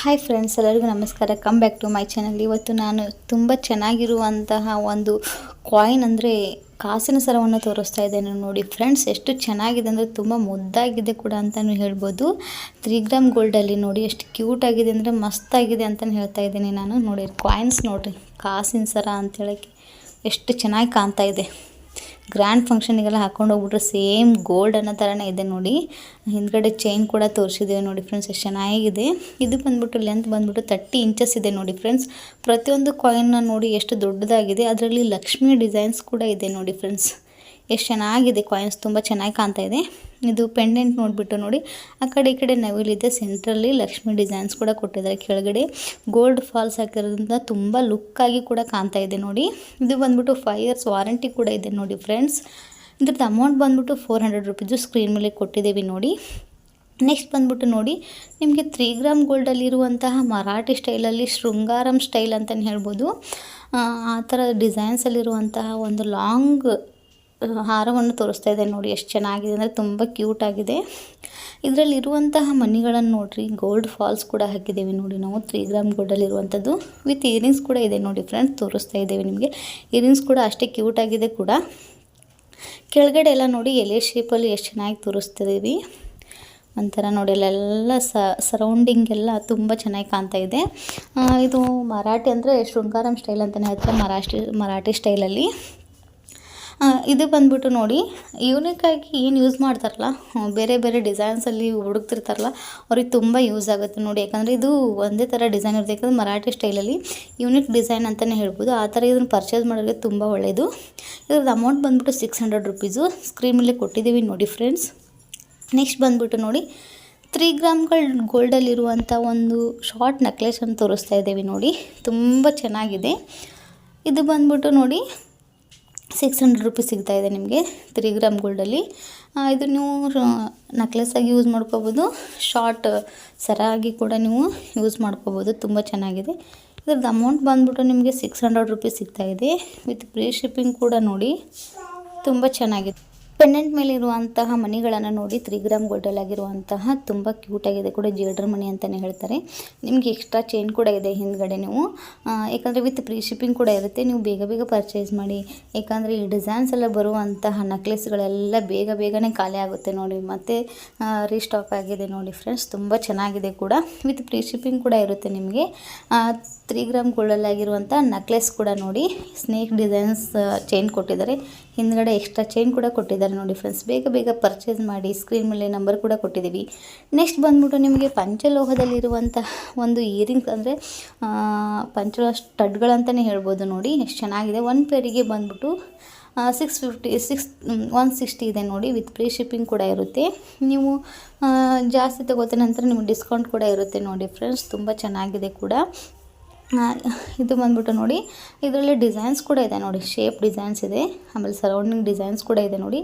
Hi friends ಎಲ್ಲರಿಗೂ ನಮಸ್ಕಾರ. Come back to my channel ಇವತ್ತು ನಾನು ತುಂಬ ಚೆನ್ನಾಗಿರುವಂತಹ ಒಂದು ಕಾಯಿನ್ ಅಂದರೆ ಕಾಸಿನ ಸರವನ್ನು ತೋರಿಸ್ತಾ ಇದ್ದೇನೆ ನೋಡಿ ಫ್ರೆಂಡ್ಸ್ ಎಷ್ಟು ಚೆನ್ನಾಗಿದೆ ಅಂದರೆ ತುಂಬ ಮುದ್ದಾಗಿದೆ ಕೂಡ ಅಂತಲೂ ಹೇಳ್ಬೋದು. ತ್ರೀ ಗ್ರಾಮ್ ಗೋಲ್ಡಲ್ಲಿ ನೋಡಿ ಎಷ್ಟು ಕ್ಯೂಟ್ ಆಗಿದೆ ಅಂದರೆ ಮಸ್ತಾಗಿದೆ ಅಂತಲೂ ಹೇಳ್ತಾ ಇದ್ದೀನಿ ನಾನು. ನೋಡಿ ಕಾಯಿನ್ಸ್ ನೋಡಿರಿ, ಕಾಸಿನ ಸರ ಅಂತ ಹೇಳೋಕ್ಕೆ ಎಷ್ಟು ಚೆನ್ನಾಗಿ ಕಾಣ್ತಾ ಇದೆ. ಗ್ರ್ಯಾಂಡ್ ಫಂಕ್ಷನಿಗೆಲ್ಲ ಹಾಕೊಂಡು ಹೋಗ್ಬಿಟ್ರೆ ಸೇಮ್ ಗೋಲ್ಡ್ ಅನ್ನೋ ಥರನೇ ಇದೆ ನೋಡಿ. ಹಿಂದ್ಗಡೆ ಚೈನ್ ಕೂಡ ತೋರಿಸಿದ್ದೇವೆ ನೋಡಿ ಫ್ರೆಂಡ್ಸ್ ಎಷ್ಟು ಚೆನ್ನಾಗಿದೆ. ಇದು ಬಂದ್ಬಿಟ್ಟು ಲೆಂತ್ ಬಂದ್ಬಿಟ್ಟು ತರ್ಟಿ ಇಂಚಸ್ ಇದೆ ನೋಡಿ ಫ್ರೆಂಡ್ಸ್ ಪ್ರತಿಯೊಂದು ಕಾಯಿನ್ನ ನೋಡಿ ಎಷ್ಟು ದೊಡ್ಡದಾಗಿದೆ. ಅದರಲ್ಲಿ ಲಕ್ಷ್ಮಿ ಡಿಸೈನ್ಸ್ ಕೂಡ ಇದೆ ನೋಡಿ ಫ್ರೆಂಡ್ಸ್ ಎಷ್ಟು ಚೆನ್ನಾಗಿದೆ ಕಾಯಿನ್ಸ್ ತುಂಬ ಚೆನ್ನಾಗಿ ಕಾಣ್ತಾ ಇದೆ. ಇದು ಪೆಂಡೆಂಟ್ ನೋಡಿಬಿಟ್ಟು ನೋಡಿ. ಆ ಕಡೆ ಈ ಕಡೆ ನವಿಲಿದೆ. ಸೆಂಟ್ರಲ್ಲಿ ಲಕ್ಷ್ಮಿ ಡಿಸೈನ್ಸ್ ಕೂಡ ಕೊಟ್ಟಿದ್ದಾರೆ. ಕೆಳಗಡೆ ಗೋಲ್ಡ್ ಫಾಲ್ಸ್ ಹಾಕಿರೋದ್ರಿಂದ ತುಂಬ ಲುಕ್ಕಾಗಿ ಕೂಡ ಕಾಣ್ತಾ ಇದೆ ನೋಡಿ. ಇದು ಬಂದ್ಬಿಟ್ಟು ಫೈವ್ ಇಯರ್ಸ್ ವಾರಂಟಿ ಕೂಡ ಇದೆ ನೋಡಿ ಫ್ರೆಂಡ್ಸ್ ಇದ್ರದ್ದು ಅಮೌಂಟ್ ಬಂದ್ಬಿಟ್ಟು ಫೋರ್ ಹಂಡ್ರೆಡ್ ರುಪೀಸು ಸ್ಕ್ರೀನ್ ಮೇಲೆ ಕೊಟ್ಟಿದ್ದೀವಿ ನೋಡಿ. ನೆಕ್ಸ್ಟ್ ಬಂದ್ಬಿಟ್ಟು ನೋಡಿ. ನಿಮಗೆ ತ್ರೀ ಗ್ರಾಮ್ ಗೋಲ್ಡಲ್ಲಿರುವಂತಹ ಮರಾಠಿ ಸ್ಟೈಲಲ್ಲಿ ಶೃಂಗಾರಂ ಸ್ಟೈಲ್ ಅಂತಲೇ ಹೇಳ್ಬೋದು. ಆ ಥರ ಡಿಸೈನ್ಸಲ್ಲಿರುವಂತಹ ಒಂದು ಲಾಂಗ್ ಹಾರವನ್ನು ತೋರಿಸ್ತಾ ಇದೆ ನೋಡಿ, ಎಷ್ಟು ಚೆನ್ನಾಗಿದೆ ಅಂದರೆ ತುಂಬ ಕ್ಯೂಟ್ ಆಗಿದೆ. ಇದರಲ್ಲಿರುವಂತಹ ಮನಿಗಳನ್ನು ನೋಡಿರಿ ಗೋಲ್ಡ್ ಫಾಲ್ಸ್ ಕೂಡ ಹಾಕಿದ್ದೀವಿ ನೋಡಿ ನಾವು ತ್ರೀ ಗ್ರಾಮ್ ಗೋಲ್ಡಲ್ಲಿರುವಂಥದ್ದು ವಿತ್ ಇಯರಿಂಗ್ಸ್ ಕೂಡ ಇದೆ ನೋಡಿ ಫ್ರೆಂಡ್ಸ್ ತೋರಿಸ್ತಾ ಇದ್ದೇವೆ ನಿಮಗೆ. ಇಯರಿಂಗ್ಸ್ ಕೂಡ ಅಷ್ಟೇ ಕ್ಯೂಟ್ ಆಗಿದೆ ಕೂಡ. ಕೆಳಗಡೆ ಎಲ್ಲ ನೋಡಿ, ಎಲೆ ಶೇಪಲ್ಲಿ ಎಷ್ಟು ಚೆನ್ನಾಗಿ ತೋರಿಸ್ತಿದ್ದೀವಿ. ಒಂಥರ ನೋಡಿ, ಅಲ್ಲೆಲ್ಲ ಸರೌಂಡಿಂಗ್ ಎಲ್ಲ ತುಂಬ ಚೆನ್ನಾಗಿ ಕಾಣ್ತಾ ಇದೆ. ಇದು ಮರಾಠಿ ಅಂದರೆ ಶೃಂಗಾರಂ ಸ್ಟೈಲ್ ಅಂತಲೇ ಹೇಳ್ತಾರೆ, ಮರಾಠಿ ಮರಾಠಿ ಸ್ಟೈಲಲ್ಲಿ ಇದು ಬಂದ್ಬಿಟ್ಟು ನೋಡಿ ಯೂನಿಕಾಗಿ ಏನು ಯೂಸ್ ಮಾಡ್ತಾರಲ್ಲ ಬೇರೆ ಬೇರೆ ಡಿಸೈನ್ಸಲ್ಲಿ ಹುಡುಕ್ತಿರ್ತಾರಲ್ಲ, ಅವ್ರಿಗೆ ತುಂಬ ಯೂಸ್ ಆಗುತ್ತೆ ನೋಡಿ. ಯಾಕಂದರೆ ಇದು ಒಂದೇ ಥರ ಡಿಸೈನ್ ಇರುತ್ತೆ. ಯಾಕಂದರೆ ಮರಾಠಿ ಸ್ಟೈಲಲ್ಲಿ ಯೂನಿಕ್ ಡಿಸೈನ್ ಅಂತಲೇ ಹೇಳ್ಬೋದು. ಆ ಥರ ಇದನ್ನು ಪರ್ಚೇಸ್ ಮಾಡೋರಿಗೆ ತುಂಬ ಒಳ್ಳೆಯದು ಇದ್ರದ್ದು ಅಮೌಂಟ್ ಬಂದ್ಬಿಟ್ಟು ಸಿಕ್ಸ್ ಹಂಡ್ರೆಡ್ ರುಪೀಸು ಸ್ಕ್ರೀನಲ್ಲಿ ಕೊಟ್ಟಿದ್ದೀವಿ ನೋಡಿ ಫ್ರೆಂಡ್ಸ್ ನೆಕ್ಸ್ಟ್ ಬಂದ್ಬಿಟ್ಟು ನೋಡಿ ತ್ರೀ ಗ್ರಾಮ್ಗಳು ಗೋಲ್ಡಲ್ಲಿರುವಂಥ ಒಂದು ಶಾರ್ಟ್ ನೆಕ್ಲೆಸನ್ನು ತೋರಿಸ್ತಾ ಇದ್ದೀವಿ ನೋಡಿ. ತುಂಬ ಚೆನ್ನಾಗಿದೆ. ಇದು ಬಂದ್ಬಿಟ್ಟು ನೋಡಿ ಸಿಕ್ಸ್ ಹಂಡ್ರೆಡ್ ರುಪೀಸ್ ಸಿಗ್ತಾ ಇದೆ ನಿಮಗೆ ತ್ರೀ ಗ್ರಾಮ್ ಗೋಲ್ಡಲ್ಲಿ. ಇದು ನೀವು ನಕ್ಲೆಸ್ಸಾಗಿ ಯೂಸ್ ಮಾಡ್ಕೋಬೋದು. ಶಾರ್ಟ್ ಸರಾಗಿ ಕೂಡ ನೀವು ಯೂಸ್ ಮಾಡ್ಕೋಬೋದು. ತುಂಬ ಚೆನ್ನಾಗಿದೆ. ಇದ್ರದ್ದು ಅಮೌಂಟ್ ಬಂದ್ಬಿಟ್ಟು ನಿಮಗೆ ಸಿಕ್ಸ್ ಹಂಡ್ರೆಡ್ ರುಪೀಸ್ ಸಿಗ್ತಾಯಿದೆ ವಿತ್ ಫ್ರೀ ಶಿಪ್ಪಿಂಗ್ ಕೂಡ ನೋಡಿ, ತುಂಬ ಚೆನ್ನಾಗಿದೆ ಪೆಂಡೆಂಟ್ ಮೇಲೆ ಇರುವಂತಹ ಮನಿಗಳನ್ನು ನೋಡಿ ತ್ರೀ ಗ್ರಾಮ್ ಆಗಿರುವಂತಹ ತುಂಬ ಕ್ಯೂಟಾಗಿದೆ ಕೂಡ ಜಿಯಡ್ರ್ ಮಣಿ ಅಂತಲೇ ಹೇಳ್ತಾರೆ. ನಿಮಗೆ ಎಕ್ಸ್ಟ್ರಾ ಚೈನ್ ಕೂಡ ಇದೆ ಹಿಂದ್ಗಡೆ ನೀವು. ಯಾಕಂದರೆ ವಿತ್ ಪ್ರೀ ಶಿಪ್ಪಿಂಗ್ ಕೂಡ ಇರುತ್ತೆ. ನೀವು ಬೇಗ ಬೇಗ ಪರ್ಚೇಸ್ ಮಾಡಿ. ಯಾಕಂದರೆ ಈ ಡಿಸೈನ್ಸ್ ಎಲ್ಲ ಬರುವಂತಹ ನೆಕ್ಲೆಸ್ಗಳೆಲ್ಲ ಬೇಗ ಬೇಗನೆ ಖಾಲಿ ಆಗುತ್ತೆ ನೋಡಿ. ಮತ್ತು ರೀಸ್ಟಾಕ್ ಆಗಿದೆ ನೋಡಿ ಫ್ರೆಂಡ್ಸ್ ತುಂಬ ಚೆನ್ನಾಗಿದೆ ಕೂಡ. ವಿತ್ ಪ್ರೀ ಶಿಪ್ಪಿಂಗ್ ಕೂಡ ಇರುತ್ತೆ ನಿಮಗೆ. ತ್ರೀ ಗ್ರಾಮ್ ಗೋಲ್ಡಲ್ಲಾಗಿರುವಂಥ ನಕ್ಲೆಸ್ ಕೂಡ ನೋಡಿ. ಸ್ನೇಕ್ ಡಿಸೈನ್ಸ್ ಚೈನ್ ಕೊಟ್ಟಿದ್ದಾರೆ. ಹಿಂದ್ಗಡೆ ಎಕ್ಸ್ಟ್ರಾ ಚೈನ್ ಕೂಡ ಕೊಟ್ಟಿದ್ದಾರೆ. ನೋಡಿ ಫ್ರೆಂಡ್ಸ್ ಬೇಗ ಬೇಗ ಪರ್ಚೇಸ್ ಮಾಡಿ ಸ್ಕ್ರೀನ್ ಮೇಲೆ ನಂಬರ್ ಕೂಡ ಕೊಟ್ಟಿದ್ದೀವಿ. ನೆಕ್ಸ್ಟ್ ಬಂದ್ಬಿಟ್ಟು ನಿಮಗೆ ಪಂಚಲೋಹದಲ್ಲಿರುವಂತಹ ಒಂದು ಇಯರಿಂಗ್ಸ್ ಅಂದರೆ ಪಂಚಲೋಹ ಸ್ಟಡ್ಗಳಂತಲೇ ಹೇಳ್ಬೋದು ನೋಡಿ, ಎಷ್ಟು ಚೆನ್ನಾಗಿದೆ. ಒನ್ ಪೇರಿಗೆ ಬಂದ್ಬಿಟ್ಟು six fifty six one sixty ಇದೆ ನೋಡಿ ವಿತ್ ಫ್ರೀ ಶಿಪ್ಪಿಂಗ್ ಕೂಡ ಇರುತ್ತೆ. ನೀವು ಜಾಸ್ತಿ ತಗೋತ ನಂತರ ನಿಮಗೆ ಡಿಸ್ಕೌಂಟ್ ಕೂಡ ಇರುತ್ತೆ ನೋಡಿ ಫ್ರೆಂಡ್ಸ್ ತುಂಬ ಚೆನ್ನಾಗಿದೆ ಕೂಡ. ಇದು ಬಂದ್ಬಿಟ್ಟು ನೋಡಿ, ಇದರಲ್ಲಿ ಡಿಸೈನ್ಸ್ ಕೂಡ ಇದೆ ನೋಡಿ ಶೇಪ್ ಡಿಸೈನ್ಸ್ ಇದೆ, ಆಮೇಲೆ ಸರೌಂಡಿಂಗ್ ಡಿಸೈನ್ಸ್ ಕೂಡ ಇದೆ ನೋಡಿ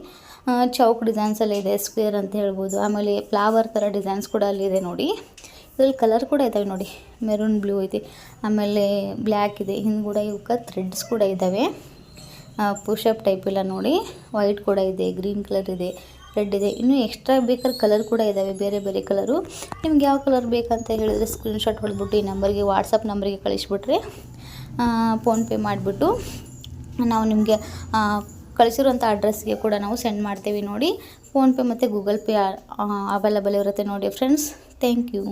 ಚೌಕ್ ಡಿಸೈನ್ಸ್ ಅಲ್ಲಿ ಇದೆ ಸ್ಕ್ವೇರ್ ಅಂತ ಹೇಳ್ಬೋದು, ಆಮೇಲೆ ಫ್ಲವರ್ ಥರ ಡಿಸೈನ್ಸ್ ಕೂಡ ಅಲ್ಲಿದೆ ನೋಡಿ, ಇದರಲ್ಲಿ ಕಲರ್ ಕೂಡ ಇದ್ದಾವೆ ನೋಡಿ ಮೆರೂನ್ ಬ್ಲೂ ಇದೆ, ಆಮೇಲೆ ಬ್ಲ್ಯಾಕ್ ಇದೆ ಹಿಂದ್ಗಡೆ ಇವಕ್ಕೆ ಥ್ರೆಡ್ಸ್ ಕೂಡ ಇದ್ದಾವೆ ಪುಷಪ್ ಟೈಪ್ ಎಲ್ಲ ನೋಡಿ ವೈಟ್ ಕೂಡ ಇದೆ ಗ್ರೀನ್ ಕಲರ್ ಇದೆ. ರೆಡ್ ಇದೆ. ಇನ್ನು ಎಕ್ಸ್ಟ್ರಾ ಬೇಕಾದ್ರೆ ಕಲರ್ ಕೂಡ ಇದ್ದಾವೆ ಬೇರೆ ಬೇರೆ ಕಲರು ನಿಮ್ಗೆ ಯಾವ ಕಲರ್ ಬೇಕಂತ ಹೇಳಿದರೆ ಸ್ಕ್ರೀನ್ಶಾಟ್ ಹೊಡೆದ್ಬಿಟ್ಟು ಈ ನಂಬರ್ಗೆ ವಾಟ್ಸಪ್ ನಂಬರ್ಗೆ ಕಳಿಸ್ಬಿಟ್ರೆ ಫೋನ್ಪೇ ಮಾಡಿಬಿಟ್ಟು ನಾವು ನಿಮಗೆ ಕಳಿಸಿರುವಂಥ ಅಡ್ರೆಸ್ಗೆ ಕೂಡ ನಾವು ಸೆಂಡ್ ಮಾಡ್ತೀವಿ ನೋಡಿ. ಫೋನ್ಪೇ ಮತ್ತು ಗೂಗಲ್ ಪೇ ಅವೈಲಬಲ್ ಇರುತ್ತೆ ನೋಡಿ ಫ್ರೆಂಡ್ಸ್ ಥ್ಯಾಂಕ್ ಯು